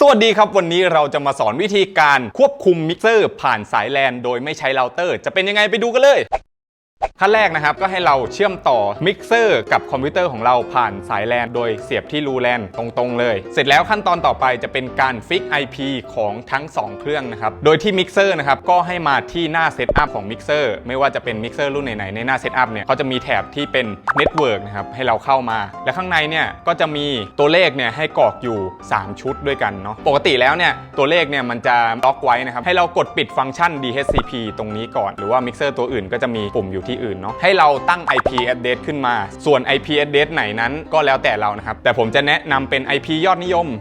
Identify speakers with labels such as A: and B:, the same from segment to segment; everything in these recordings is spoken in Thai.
A: สวัสดีครับวันนี้เราจะมาสอนวิธีการควบคุมมิกเซอร์ผ่านสายแลนโดยไม่ใช้เราเตอร์ จะเป็นยังไงไปดูกันเลย ขั้นแรกนะครับก็ให้เราเชื่อมต่อมิกเซอร์กับคอมพิวเตอร์ของเราผ่านสายแลนโดยเสียบที่รูแลนตรงๆเลย เสร็จแล้วขั้นตอนต่อไปจะเป็นการฟิก IP ของทั้ง 2 เครื่องนะครับ โดยที่มิกเซอร์นะครับก็ให้มาที่หน้าเซตอัพของมิกเซอร์ไม่ว่าจะเป็นมิกเซอร์รุ่นไหนๆในหน้าเซตอัพเนี่ยเขาจะมีแถบที่เป็นเน็ตเวิร์กนะครับให้เราเข้ามา และข้างในเนี่ยก็จะมีตัวเลขเนี่ยให้กรอกอยู่ 3 ชุดด้วยกันเนาะปกติแล้วเนี่ยตัวเลขเนี่ยมันจะล็อกไว้นะครับให้เรากดปิดฟังก์ชัน DHCP ตรงนี้ก่อน หรือว่ามิกเซอร์ตัวอื่นก็จะมีปุ่มอยู่ที่อื่นเนาะให้เราตั้ง IP address ขึ้นมา ส่วน IP address ไหนนั้นก็แล้วแต่เรานะครับ แต่ผมจะแนะนำเป็น IP ยอดนิยม 192.168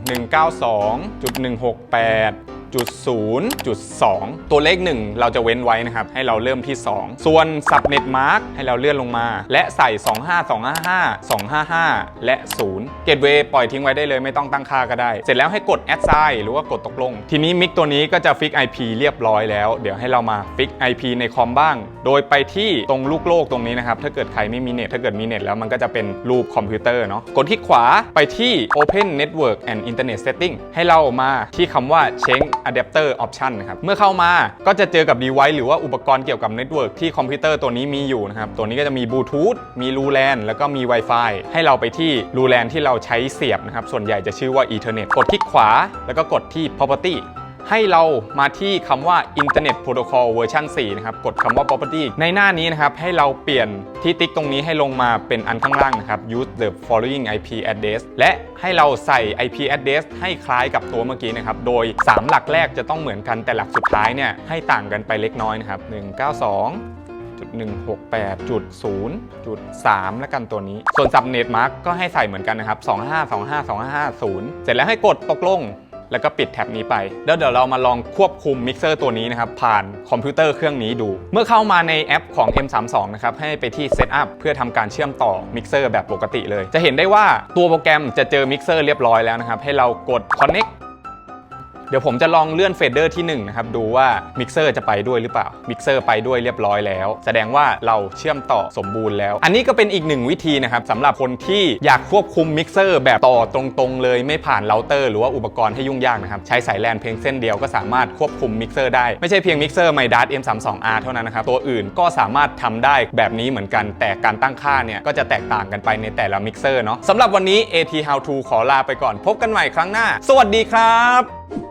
A: จุด0จุด2ตัวเลข 1 เราจะเว้นไว้นะครับ ให้เราเริ่มที่ 2 ส่วน subnet mark ให้เราเลื่อนลงมา และใส่ 25255 255 และ 0 gateway ปล่อยทิ้งไว้ได้เลยไม่ต้องตั้งค่าก็ได้ เสร็จแล้วให้กด assign หรือว่ากดตกลง ทีนี้มิกตัวนี้ก็จะฟิก IP เรียบร้อยแล้ว เดี๋ยวให้เรามาฟิก IP ในคอมบ้าง โดยไปที่ตรงลูกโลกตรงนี้นะครับถ้าเกิดใครไม่มีเน็ตถ้าเกิดมีเน็ตแล้วมันก็จะเป็นรูปคอมพิวเตอร์เนาะกดที่ขวาไปที่ Open Network and Internet Setting ให้เรามาที่คำว่า Change Adapter Option นะครับเมื่อเข้ามาก็จะเจอกับ device หรือว่าอุปกรณ์เกี่ยวกับ Network ที่คอมพิวเตอร์ตัวนี้มีอยู่นะครับตัวนี้ก็จะมีบลูทูธมีรูแลนแล้วก็มี Wi-Fi ให้เราไปที่รูแลนที่เราใช้เสียบนะครับ ส่วนใหญ่จะชื่อว่า Ethernet กดคลิกขวา แล้วก็กดที่ Property ให้เรามาที่คำว่า Internet Protocol เวอร์ชัน4นะครับ กดคำว่า Property ในหน้านี้นะครับ ให้เราเปลี่ยนที่ติ๊กตรงนี้ให้ลงมาเป็นอันข้างล่างนะครับ Use the following IP address และให้เราใส่ IP address ให้คล้ายกับตัวเมื่อกี้นะครับ โดย 3 หลักแรกจะต้องเหมือนกันแต่หลักสุดท้ายเนี่ยให้ต่างกันไปเล็กน้อยนะครับ 192 168.0.3 แล้วกันตัวนี้ ส่วนซับเน็ตมาร์กก็ให้ใส่เหมือนกันนะครับ 25252550 เสร็จแล้วให้กดตกลงแล้วก็ปิดแท็บนี้ไป แล้วเดี๋ยวเรามาลองควบคุมมิกเซอร์ตัวนี้นะครับ ผ่านคอมพิวเตอร์เครื่องนี้ดู เมื่อเข้ามาในแอปของ M32 นะครับ ให้ไปที่ Setup เพื่อทำการเชื่อมต่อมิกเซอร์แบบปกติเลย จะเห็นได้ว่าตัวโปรแกรมจะเจอมิกเซอร์เรียบร้อยแล้วนะครับ ให้เรากด Connect เดี๋ยวผมจะลองเลื่อนเฟดเดอร์ที่1นะครับดูว่ามิกเซอร์จะไปด้วยหรือเปล่ามิกเซอร์ไปด้วยเรียบร้อยแล้ว แสดงว่าเราเชื่อมต่อสมบูรณ์แล้ว อันนี้ก็เป็นอีกหนึ่งวิธีนะครับสำหรับคนที่อยากควบคุมมิกเซอร์แบบต่อตรงๆ เลยไม่ผ่านเราเตอร์หรือว่าอุปกรณ์ให้ยุ่งยากนะครับใช้สายแลนเพียงเส้นเดียวก็สามารถควบคุมมิกเซอร์ได้ไม่ใช่เพียงมิกเซอร์ไมดัส M32R เท่านั้นนะครับตัวอื่นก็สามารถทำได้แบบนี้เหมือนกัน แต่การตั้งค่าเนี่ยก็จะแตกต่างกันไปในแต่ละมิกเซอร์เนาะสำหรับวันนี้ AT How to ขอลาไปก่อนพบกันใหม่ครั้งหน้า สวัสดีครับ